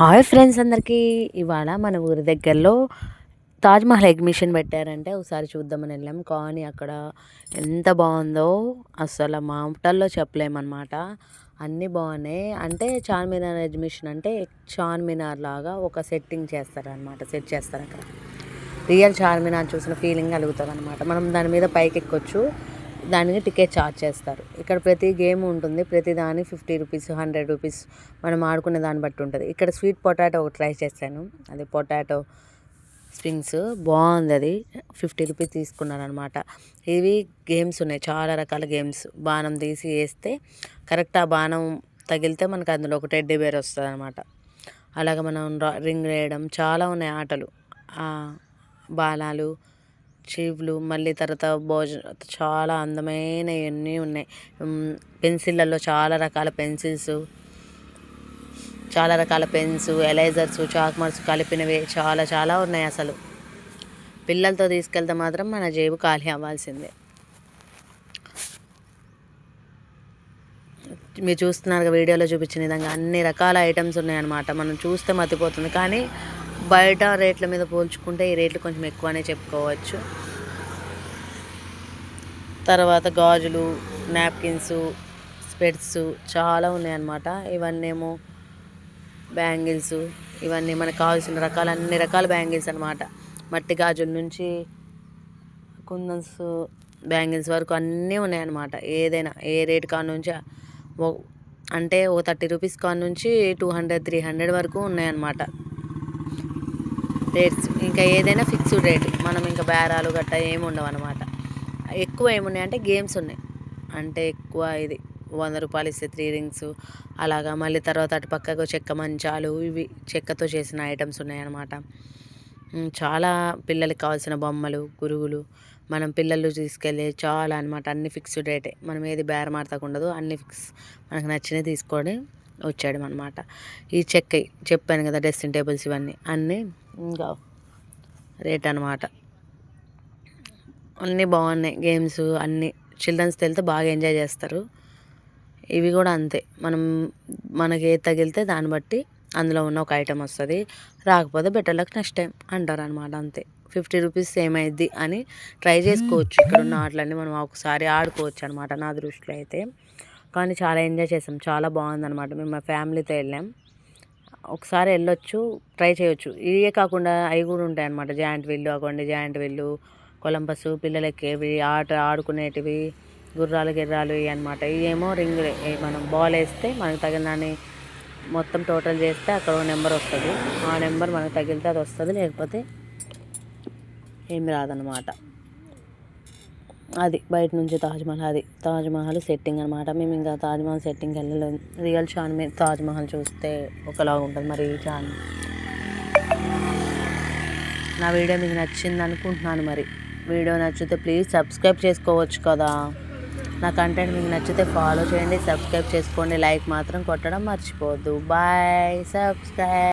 Hi friends అందరికీ. ఇవాళ మన ఊరి దగ్గరలో తాజ్మహల్ ఎగ్మిషన్ పెట్టారంటే ఒకసారి చూద్దామని వెళ్ళాం. కానీ అక్కడ ఎంత బాగుందో అసలు మాటల్లో చెప్పలేమన్నమాట. అన్నీ బాగున్నాయి. అంటే చార్మినార్ ఎగ్జిబిషన్ అంటే చార్మినార్ లాగా ఒక సెట్టింగ్ చేస్తారనమాట సెట్ చేస్తారు అక్కడ. రియల్ చార్మినార్ చూసిన ఫీలింగ్ కలుగుతుంది అనమాట మనం దాని మీద పైకి ఎక్కొచ్చు దానికి టికెట్ ఛార్జ్ చేస్తారు. ఇక్కడ ప్రతి గేమ్ ఉంటుంది. ప్రతి దాని ఫిఫ్టీ రూపీస్ హండ్రెడ్ రూపీస్ మనం ఆడుకునే దాన్ని బట్టి ఉంటుంది. ఇక్కడ స్వీట్ పొటాటో ఒకటి ట్రై చేశాను అది పొటాటో స్ప్రింగ్స్ బాగుంది అది. ఫిఫ్టీ రూపీస్ తీసుకున్నారనమాట ఇవి గేమ్స్ ఉన్నాయి. చాలా రకాల గేమ్స్ బాణం తీసి వేస్తే కరెక్ట్ ఆ బాణం తగిలితే మనకు అందులో ఒక టెడ్డీ బేర్ వస్తుంది అనమాట అలాగే మనం రింగ్ వేయడం. చాలా ఉన్నాయి ఆటలు. బాణాలు చీపులు మళ్ళీ తర్వాత భోజ చాలా అందమైనవన్నీ ఉన్నాయి. పెన్సిళ్ళల్లో చాలా రకాల పెన్సిల్స్ చాలా రకాల పెన్స్ ఎలైజర్స్ చాక్మర్స్ కలిపినవి చాలా చాలా ఉన్నాయి అసలు. పిల్లలతో తీసుకెళ్తే మాత్రం మన జేబు ఖాళీ అవ్వాల్సిందే. మీరు చూస్తున్నారు వీడియోలో చూపించిన విధంగా అన్ని రకాల ఐటమ్స్ ఉన్నాయన్నమాట. మనం చూస్తే మతిపోతుంది. కానీ బయట రేట్ల మీద పోల్చుకుంటే ఈ రేట్లు కొంచెం ఎక్కువనే చెప్పుకోవచ్చు. తర్వాత గాజులు నాప్కిన్స్ స్పెడ్స్ చాలా ఉన్నాయన్నమాట. ఇవన్నీ ఏమో బ్యాంగిల్స్ ఇవన్నీ మనకు కావాల్సిన రకాల అన్ని రకాల బ్యాంగిల్స్ అనమాట మట్టి గాజుల నుంచి కుందన్స్ బ్యాంగిల్స్ వరకు అన్నీ ఉన్నాయన్నమాట. ఏదైనా ఏ రేట్ కాడ నుంచి అంటే ఓ థర్టీ రూపీస్ కాడ నుంచి టూ హండ్రెడ్ త్రీ హండ్రెడ్ వరకు ఉన్నాయన్నమాట. రేట్స్ ఇంకా ఏదైనా ఫిక్స్డ్ రేట్ మనం ఇంకా బేరాలు గట్టా ఏమి ఉండవు అనమాట ఎక్కువ ఏమున్నాయి అంటే గేమ్స్ ఉన్నాయి. అంటే ఎక్కువ ఇది వంద రూపాయలు ఇస్తే త్రీ రింగ్స్ అలాగా మళ్ళీ తర్వాత అటు పక్కకు చెక్క మంచాలు ఇవి చెక్కతో చేసిన ఐటమ్స్ ఉన్నాయన్నమాట చాలా పిల్లలకి కావాల్సిన బొమ్మలు గురువులు మనం పిల్లలు తీసుకెళ్ళి చాలా అనమాట అన్ని ఫిక్స్డ్ రేటే మనం ఏది బేరమాడతకుండదు అన్ని ఫిక్స్ మనకు నచ్చినవి తీసుకొని వచ్చాడు అనమాట ఈ చెక్క చెప్పాను కదా డ్రెస్సింగ్ టేబుల్స్ ఇవన్నీ. అన్నీ ఇంకా రేట్ అనమాట అన్నీ బాగున్నాయి. గేమ్స్ అన్నీ చిల్డ్రన్స్ వెళ్తే బాగా ఎంజాయ్ చేస్తారు. ఇవి కూడా అంతే. మనం మనకి ఏది తగిలితే దాన్ని బట్టి అందులో ఉన్న ఒక ఐటెం వస్తుంది. రాకపోతే బెటర్ లక్ నెక్స్ట్ టైం అంటారు అనమాట అంతే. ఫిఫ్టీ రూపీస్ సేమ్ అయింది అని ట్రై చేసుకోవచ్చు. ఇక్కడ ఉన్న ఆటలన్నీ మనం ఒకసారి ఆడుకోవచ్చు అనమాట నా దృష్టిలో అయితే. కానీ చాలా ఎంజాయ్ చేసాం. చాలా బాగుందన్నమాట. మేము మా ఫ్యామిలీతో వెళ్ళాం. ఒకసారి వెళ్ళొచ్చు ట్రై చేయొచ్చు. ఇవే కాకుండా అవి కూడా ఉంటాయి అన్నమాట జాయింట్ విల్లు అవ్వండి జాయింట్ విల్లు కొలంబస్ పిల్లలకి ఆట ఆడుకునేటివి గుర్రాలు గిర్రాలు ఇవి అనమాట ఇవేమో రింగ్ మనం బాల్ వేస్తే మనకు తగిన దాన్ని మొత్తం టోటల్ చేస్తే అక్కడ నెంబర్ వస్తుంది. ఆ నెంబర్ మనకు తగిలితే అది వస్తుంది లేకపోతే ఏమి రాదనమాట అది బయట నుంచి తాజ్మహల్ అది తాజ్మహల్ సెట్టింగ్ అనమాట మేము ఇంకా తాజ్మహల్ సెట్టింగ్కి వెళ్ళలేదు రియల్ షాన్ మీద తాజ్మహల్ చూస్తే ఒకలాగా ఉంటుంది మరి చాన్ నా వీడియో మీకు నచ్చింది అనుకుంటున్నాను మరి. వీడియో నచ్చితే ప్లీజ్ సబ్స్క్రైబ్ చేసుకోవచ్చు కదా. నా కంటెంట్ మీకు నచ్చితే ఫాలో చేయండి సబ్స్క్రైబ్ చేసుకోండి లైక్ మాత్రం కొట్టడం మర్చిపోవద్దు బాయ్ సబ్స్క్రైబ్